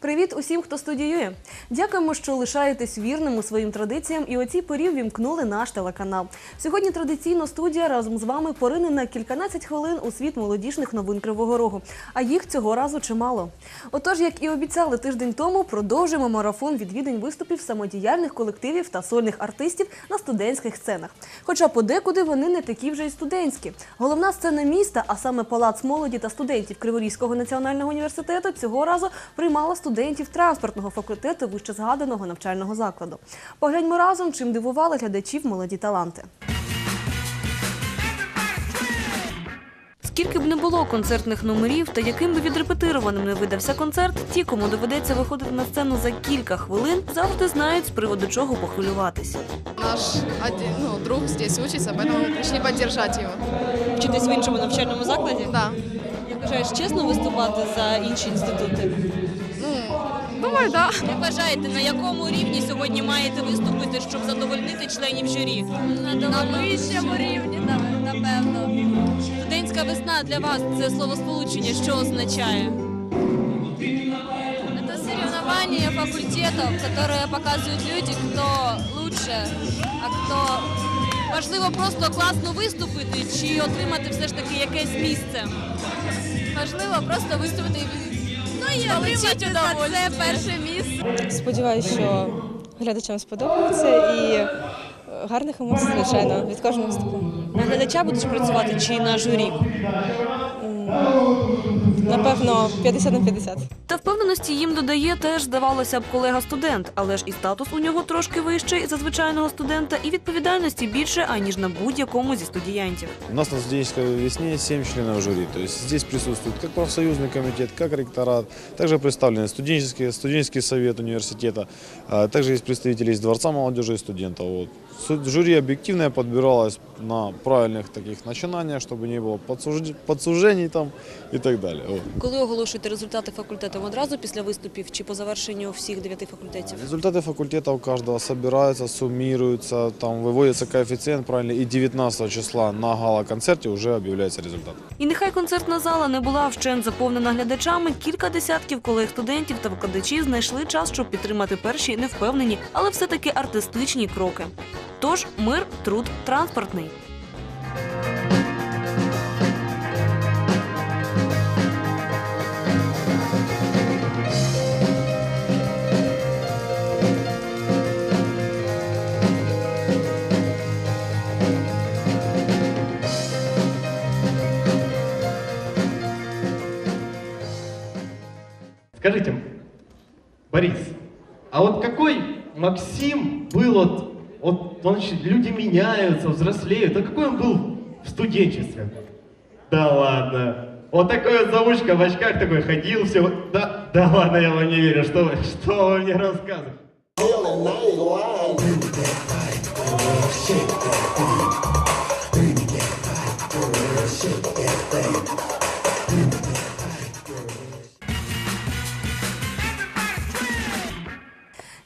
Привіт усім, хто студіює. Дякуємо, що лишаєтесь вірними своїм традиціям і оці порі вімкнули наш телеканал. Сьогодні традиційно студія разом з вами порине на кільканадцять хвилин у світ молодіжних новин Кривого Рогу. А їх цього разу чимало. Отож, як і обіцяли тиждень тому, продовжимо марафон відвідань виступів самодіяльних колективів та сольних артистів на студентських сценах. Хоча подекуди вони не такі вже й студентські. Головна сцена міста, а саме палац молоді та студентів Криворізького національного університету, цього разу приймала студентів транспортного факультету вищезгаданого навчального закладу. Погляньмо разом, чим дивували глядачів молоді таланти. Скільки б не було концертних номерів та яким би відрепетированим не видався концерт, ті, кому доведеться виходити на сцену за кілька хвилин, завжди знають з приводу чого похвилюватися. Наш один, ну, друг здесь учится, поэтому мы пришли поддержать его. Вчитись в іншому навчальному закладі? Да. Як вважаєш, чесно виступати за інші інститути? Ну, думаю, да. Як вважаєте, на якому рівні сьогодні маєте виступити, щоб задовольнити членів журі? На вищому рівні, напевно. Студентська весна для вас це словосполучення, що означає? Это соревнования факультетов, которые показывают люди, кто лучше, а кто... Важливо просто класно виступити чи отримати все ж таки якесь місце. Важливо просто виступити і ну, і отримати за це перше місце. Сподіваюся, що глядачам сподобається і е, гарних емоцій, звичайно, від кожного виступу. На глядача будеш працювати чи на журі? Напевно, 50 на 50. Та впевненості їм додає теж, здавалося б, колега-студент, але ж і статус у нього трошки вищий за звичайного студента, і відповідальності більше, аніж на будь-якому зі студіянтів. У нас на студенческой весне 7 членов жюри. То есть здесь присутствует как профсоюзный комитет, как ректорат. Также представлены студенческий, студенческий совет университета. А также есть представители из Дворца молодежи и студентов. Вот. Суть- Жюри объективное подбиралось на правильных таких начинаниях, чтобы не было подсужд- подсуждений там и так далее. Вот. Коли оголошуєте результати факультету одразу після виступів чи по завершенню всіх дев'яти факультетів? Результаты факультета у каждого собираются, суммируются, там выводится коэффициент правильный, и 19 числа на гала-концерте уже объявляется результат. І нехай концертна зала не була вщент заповнена глядачами, кілька десятків колег студентів та викладачів знайшли час, щоб підтримати перші невпевнені, але все-таки артистичні кроки. Тож мир, труд, транспортний. Скажите, Борис, а вот какой Максим был вот, вот он, люди меняются, взрослеют, а какой он был в студенчестве? Да ладно. Вот такой вот заучка в очках такой ходил, все. Да, да ладно, я вам не верю, что что вы мне рассказываете?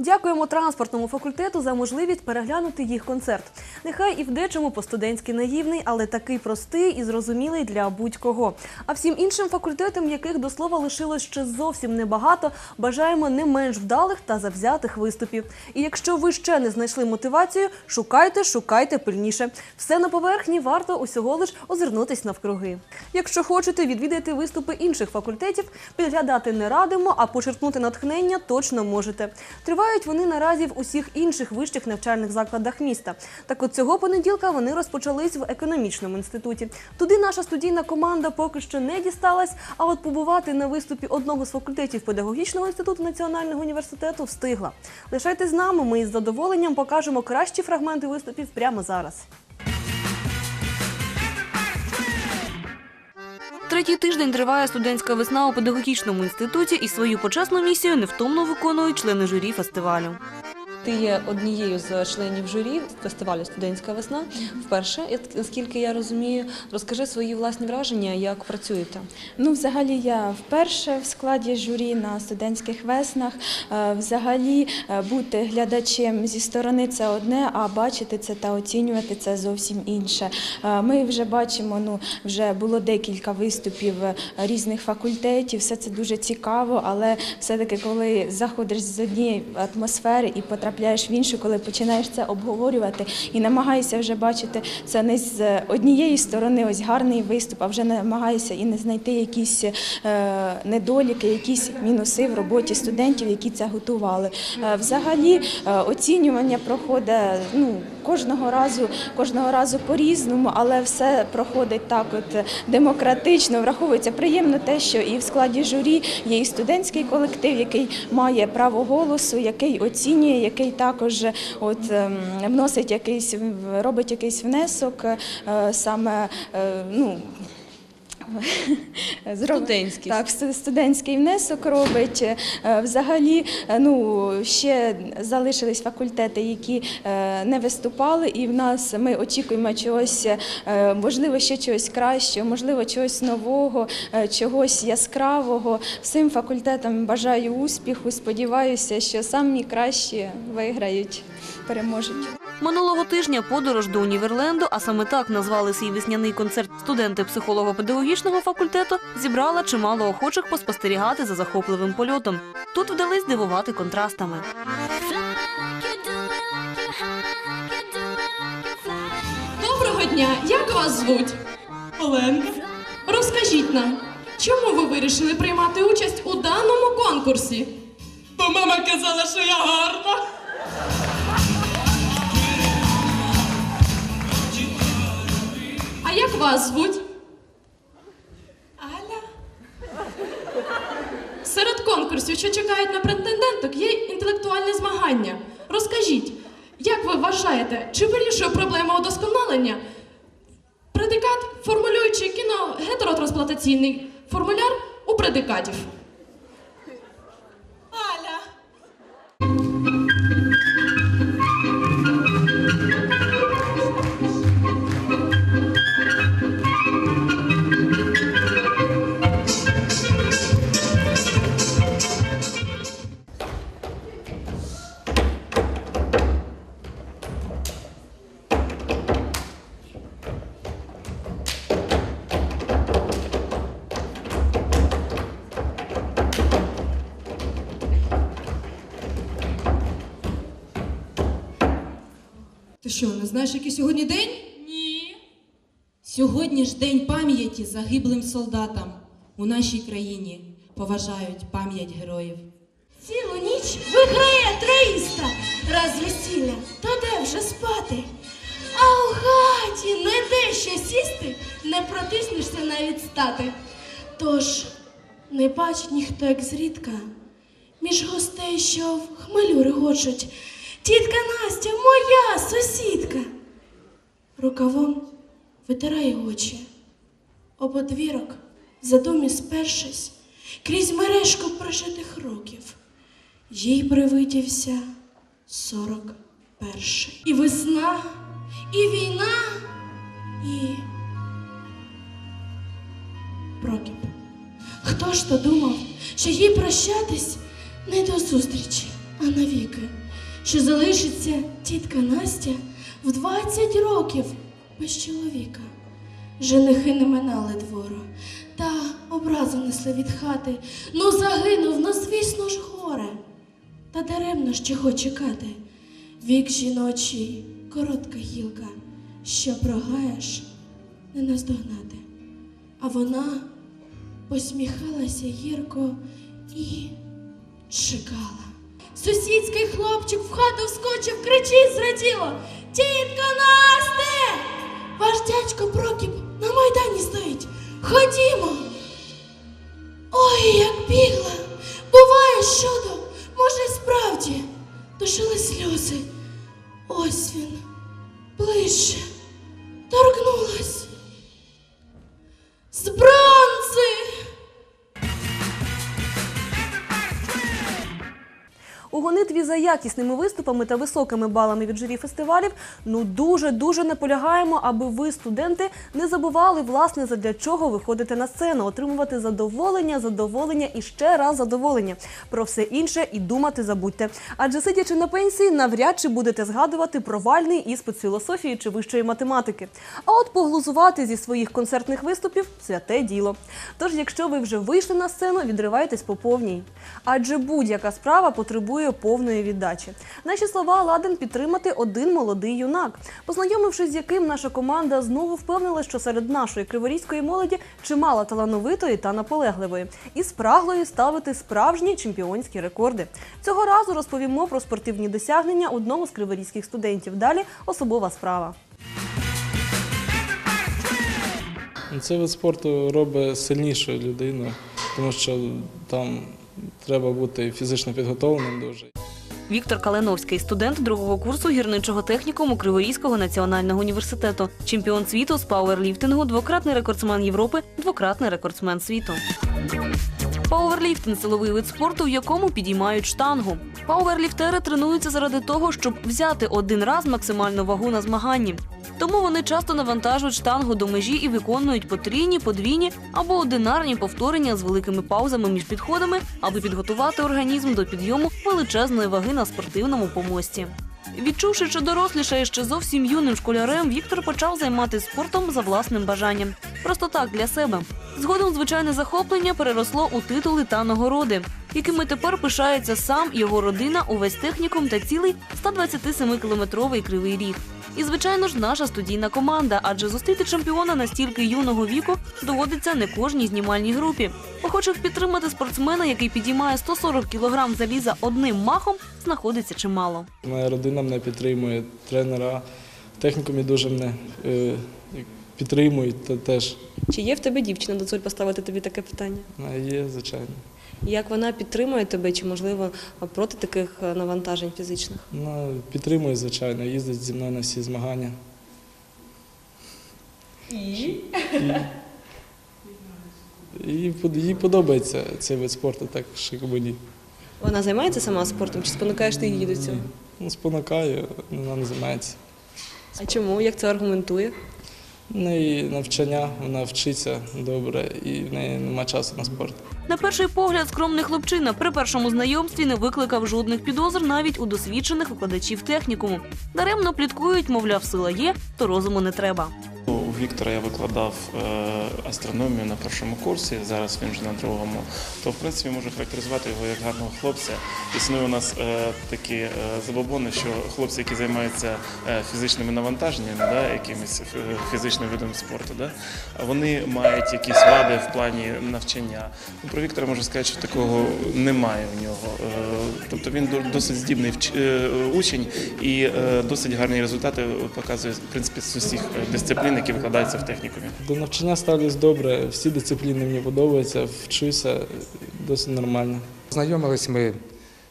Дякуємо транспортному факультету за можливість переглянути їх концерт. Нехай і в дечому по-студентськи наївний, але такий простий і зрозумілий для будь-кого. А всім іншим факультетам, яких до слова лишилось ще зовсім небагато, бажаємо не менш вдалих та завзятих виступів. І якщо ви ще не знайшли мотивацію, шукайте, шукайте пильніше. Все на поверхні варто усього лиш озирнутись навкруги. Якщо хочете відвідати виступи інших факультетів, підглядати не радимо, а почерпнути натхнення точно можете. Тривають вони наразі в усіх інших вищих навчальних закладах міста. Так от цього понеділка вони розпочались в економічному інституті. Туди наша студійна команда поки що не дісталась, а от побувати на виступі одного з факультетів педагогічного інституту національного університету встигла. Лишайте з нами, ми із задоволенням покажемо кращі фрагменти виступів прямо зараз. Третій тиждень триває студентська весна у педагогічному інституті і свою почесну місію невтомно виконують члени журі фестивалю. Ти є однією з членів журі фестивалю Студентська весна. Вперше, наскільки я розумію, розкажи свої власні враження, як працюєте. Ну, взагалі, я вперше в складі журі на студентських веснах. Е, Взагалі, е, бути глядачем зі сторони це одне, а бачити це та оцінювати це зовсім інше. Е, Ми вже бачимо, ну вже було декілька виступів різних факультетів. Все це дуже цікаво, але все-таки, коли заходиш з однієї атмосфери і потрапляєш в іншу, коли починаєш це обговорювати і намагаєшся вже бачити це не з однієї сторони, ось гарний виступ, а вже намагаєшся і не знайти якісь е, недоліки, якісь мінуси в роботі студентів, які це готували. Е, взагалі е, оцінювання проходить ну, кожного разу, кожного разу по-різному, але все проходить так, от демократично. Враховується приємно те, що і в складі журі є і студентський колектив, який має право голосу, який оцінює, який також от ем, вносить якийсь робить якийсь внесок е, саме е, ну. Студентський. Так, студентський внесок робить. Е, Взагалі, е, ну, ще залишились факультети, які е, не виступали, і в нас ми очікуємо чогось, можливо, ще чогось кращого, можливо, чогось нового, чогось яскравого. Всім факультетам бажаю успіху. Сподіваюся, що самі кращі виграють, переможуть. Минулого тижня подорож до Універленду, а саме так назвали свій весняний концерт студенти психолого-педагогічного факультету, зібрала чимало охочих поспостерігати за захопливим польотом. Тут вдались дивувати контрастами. Доброго дня! Як вас звуть? Оленка. Розкажіть нам, чому ви вирішили приймати участь у даному конкурсі? Бо мама казала, що я гарна. А як вас звуть? Аля. Серед конкурсів, що чекають на претенденток, є інтелектуальне змагання. Розкажіть, як ви вважаєте, чи вирішує проблему удосконалення предикат, формулюючи кіно гетеротрансплантаційний формуляр у предикатів? Ти що, не знаєш, який сьогодні день? Ні. Сьогодні ж день пам'яті загиблим солдатам. У нашій країні поважають пам'ять героїв. Цілу ніч виграє троїста. Раз весілля, то де вже спати? А у хаті не де ще сісти, не протиснешся навіть стати. Тож не бачить ніхто, як зрідка, між гостей, що в хмелю регочуть. Тітка Настя, моя сусідка. Рукавом витирає очі. Об одвірок, в задумі спершись, крізь мережку прожитих років. Їй привидівся сорок перший. І весна, і війна, і Прокіп. Хто ж то думав, що їй прощатись не до зустрічі, а навіки, що залишиться тітка Настя в 20 років без чоловіка. Женихи не минали двору, та образу несли від хати. Ну загинув, ну звісно ж горе. Та даремно ж чого чекати. Вік жіночий, коротка гілка, що прогаєш, не наздогнати. А вона посміхалася гірко і чекала. Сусідський хлопчик в хату вскочив, кричить зраділо. Тітко Насте! Ваш дядько Прокіп на майдані стоїть. Ходімо. Ой, як бігла. Буває чудо. Може, й справді душили сльози. Ось він, ближче, торкнулась. Гонитві за якісними виступами та високими балами від журі фестивалів ну дуже дуже наполягаємо, аби ви, студенти, не забували власне задля чого ви ходите на сцену, отримувати задоволення, задоволення і ще раз задоволення. Про все інше і думати забудьте. Адже сидячи на пенсії, навряд чи будете згадувати провальний іспит філософії чи вищої математики. А от поглузувати зі своїх концертних виступів святе діло. Тож, якщо ви вже вийшли на сцену, відривайтесь по повній. Адже будь-яка справа потребує повної віддачі. Наші слова ладен підтримати один молодий юнак, познайомившись з яким наша команда знову впевнила, що серед нашої криворізької молоді чимало талановитої та наполегливої, і спраглої ставити справжні чемпіонські рекорди. Цього разу розповімо про спортивні досягнення одного з криворізьких студентів. Далі особова справа. Цей вид спорту робить сильнішою людину, тому що там треба бути фізично підготовленим дуже. Віктор Калиновський, студент другого курсу гірничого технікуму Криворізького національного університету, чемпіон світу з пауерліфтингу, двократний рекордсмен Європи, двократний рекордсмен світу. Пауерліфтинг – силовий вид спорту, в якому підіймають штангу. Пауерліфтери тренуються заради того, щоб взяти один раз максимальну вагу на змаганні. Тому вони часто навантажують штангу до межі і виконують потрійні, подвійні або одинарні повторення з великими паузами між підходами, аби підготувати організм до підйому величезної ваги на спортивному помості. Відчувши, що дорослішає ще зовсім юним школярем, Віктор почав займатися спортом за власним бажанням. Просто так для себе. Згодом звичайне захоплення переросло у титули та нагороди, якими тепер пишається сам його родина, увесь технікум та цілий 127-кілометровий кривий ріг. І, звичайно ж, наша студійна команда, адже зустріти чемпіона настільки юного віку доводиться не кожній знімальній групі. Охочих підтримати спортсмена, який підіймає 140 кілограм заліза одним махом, знаходиться чимало. Моя родина мене підтримує, тренера технікумі дуже мене е, підтримують та теж Чи є в тебе дівчина, дозволь поставити тобі таке питання? Е, є, звичайно. Як вона підтримує тебе, чи можливо проти таких е, навантажень фізичних? Ну, підтримує, звичайно, їздить зі мною на всі змагання. І? І їй подобається цей вид спорту, так що як мені. Вона займається сама спортом, чи спонукаєш ти її до цього? Ну, спонукаю, вона не займається. А чому? Як це аргументує? В і навчання, вона вчиться добре і в неї нема часу на спорт. На перший погляд, скромний хлопчина при першому знайомстві не викликав жодних підозр навіть у досвідчених викладачів технікуму. Даремно пліткують, мовляв, сила є, то розуму не треба. Віктора я викладав е, астрономію на першому курсі, зараз він вже на другому. То в принципі можу характеризувати його як гарного хлопця. Існує у нас е, такі е, забобони, що хлопці, які займаються фізичними навантаженнями, да, якимось фізичним видом спорту, да, вони мають якісь вади в плані навчання. Ну, про Віктора можу сказати, що такого немає у нього. Тобто він досить здібний учень і досить гарні результати показує в принципі з усіх дисциплін, які викладаються в технікумі. До навчання ставлюсь добре, всі дисципліни мені подобаються, вчуся досить нормально. Знайомились ми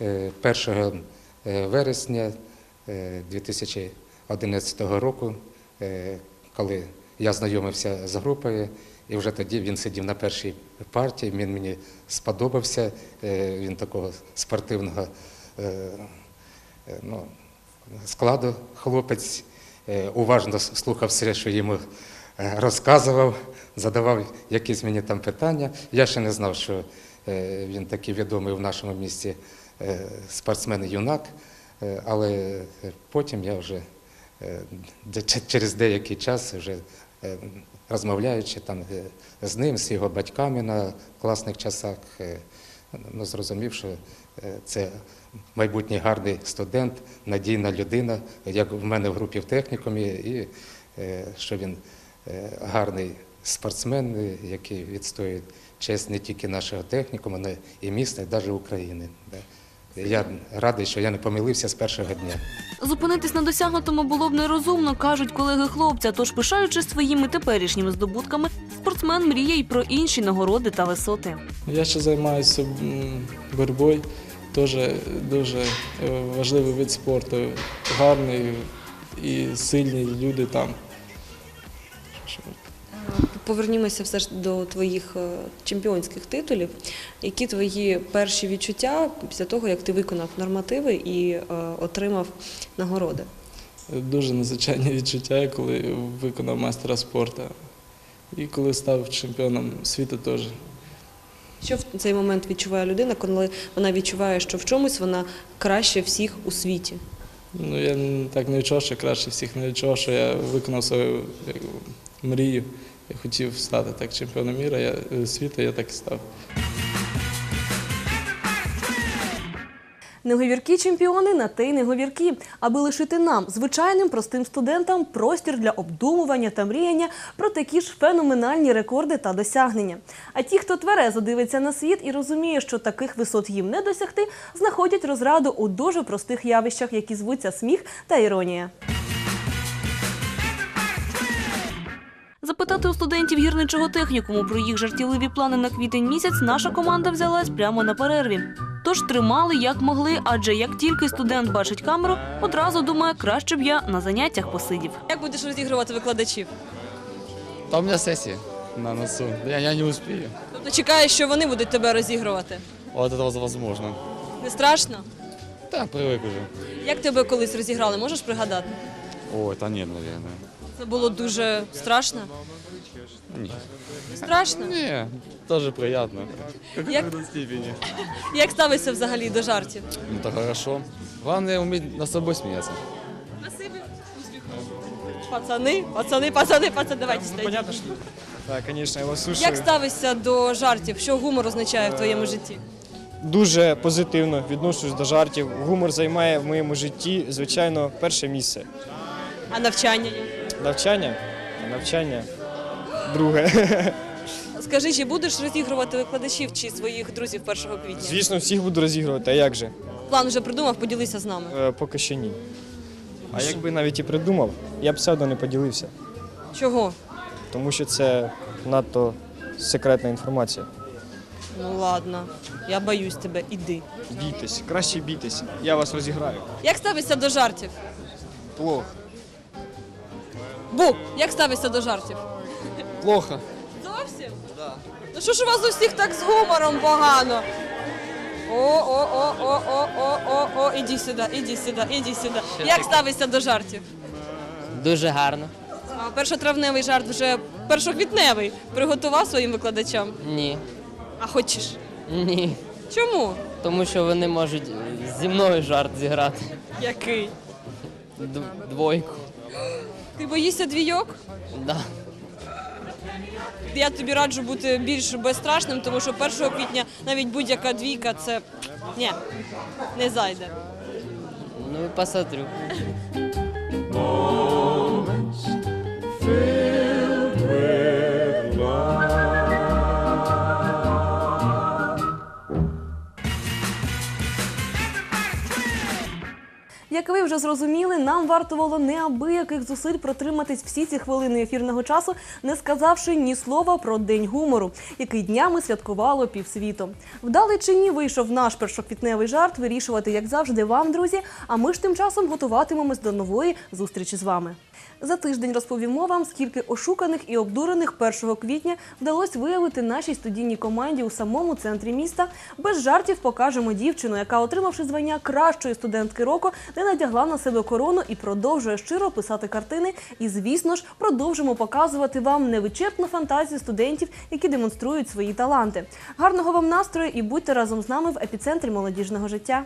е, 1 е, вересня е, 2011 року, е, коли я знайомився з групою, і вже тоді він сидів на першій партії, він мені сподобався, він такого спортивного ну, складу хлопець, уважно слухав все, що йому е, розказував, задавав якісь мені там питання. Я ще не знав, що е, він такий відомий в нашому місті е, спортсмен-юнак, Е, але потім я вже е, через деякий час вже е, розмовляючи там е, з ним, з його батьками на класних часах, е, ну, зрозумів, що е, це майбутній гарний студент, надійна людина, як в мене в групі в технікумі, і е, що він е, гарний спортсмен, який відстоює честь не тільки нашого технікуму, але і міста, і навіть України. Я радий, що я не помилився з першого дня. Зупинитись на досягнутому було б нерозумно, кажуть колеги хлопця. Тож, пишаючись своїми теперішніми здобутками, спортсмен мріє й про інші нагороди та висоти. Я ще займаюся боротьбою, теж дуже е, важливий вид спорту, гарний і сильні люди там. Повернімося все ж до твоїх е, чемпіонських титулів. Які твої перші відчуття після того, як ти виконав нормативи і е, отримав нагороди? Дуже незвичайні відчуття, коли виконав майстера спорту. І коли став чемпіоном світу теж. Що в цей момент відчуває людина, коли вона відчуває, що в чомусь вона краще всіх у світі? Ну, я так не відчував, що краще всіх не відчував, що я виконав свою як, мрію. Я хотів стати так чемпіоном міра, я, е, світу, я так і став. Неговіркі чемпіони на те й неговіркі, аби лишити нам, звичайним простим студентам, простір для обдумування та мріяння про такі ж феноменальні рекорди та досягнення. А ті, хто тверезо дивиться на світ і розуміє, що таких висот їм не досягти, знаходять розраду у дуже простих явищах, які звуться сміх та іронія. Запитати у студентів гірничого технікуму про їх жартівливі плани на квітень місяць наша команда взялась прямо на перерві. Тож тримали як могли, адже як тільки студент бачить камеру, одразу думає, краще б я на заняттях посидів. Як будеш розігрувати викладачів? Там у меня сессия на носу. Я, я не успею. Тобто чекаєш, що вони будуть тебе розігрувати? Вот это возможно. Не страшно? Да, привык уже. Як тебе колись розіграли, можеш пригадати? Ой, это нет, наверное. Це було дуже страшно. Нет. Не страшно? Не, тоже приятно. В Як- Як ставишся взагалі до жартів? Ну, это хорошо. Главное уметь над собой смеяться. Спасибі. Пацани, пацани, пацани, пацани, давайте Ну, стоїть. понятно, что... Да, конечно, я вас слушаю. Як ставишся до жартів? Що гумор означає в твоєму житті? Дуже позитивно відношусь до жартів. Гумор займає в моєму житті, звичайно, перше місце. А навчання? Навчання? Навчання друге. Скажи, чи будеш розігрувати викладачів чи своїх друзів 1 квітня? Звісно, всіх буду розігрувати, а як же? План вже придумав, поділися з нами. Е, Поки що ні. А якби навіть і придумав, я б все одно не поділився, Чого? тому що це надто секретна інформація. Ну ладно, я боюсь тебе, іди. Бійтесь, краще бійтесь. Я вас розіграю. Як ставишся до жартів? Плохо. Бу, як ставишся до жартів? Плохо. Да. Ну що ж у вас у всіх так з гумором погано? О, о, о, о, о, о, о, о, іди сюди, іди сюди, іди сюди. Як ставишся до жартів? Дуже гарно. А першотравневий жарт вже першоквітневий. Приготував своїм викладачам? Ні. А хочеш? Ні. Чому? Тому що вони можуть зі мною жарт зіграти. Який? Д- двойку. Ти боїшся двійок? Да. Я тобі раджу бути більш безстрашним, тому що 1 квітня навіть будь-яка двійка це ні, не зайде. Ну і посмотрю. Як ви вже зрозуміли, нам вартувало неабияких зусиль протриматись всі ці хвилини ефірного часу, не сказавши ні слова про день гумору, який днями святкувало півсвіту. Вдалий чи ні вийшов наш першоквітневий жарт вирішувати, як завжди, вам, друзі. А ми ж тим часом готуватимемось до нової зустрічі з вами. За тиждень розповімо вам, скільки ошуканих і обдурених 1 квітня вдалося виявити нашій студійній команді у самому центрі міста. Без жартів покажемо дівчину, яка, отримавши звання кращої студентки року, не надягла на себе корону і продовжує щиро писати картини. І, звісно ж, продовжимо показувати вам невичерпну фантазію студентів, які демонструють свої таланти. Гарного вам настрою і будьте разом з нами в епіцентрі молодіжного життя.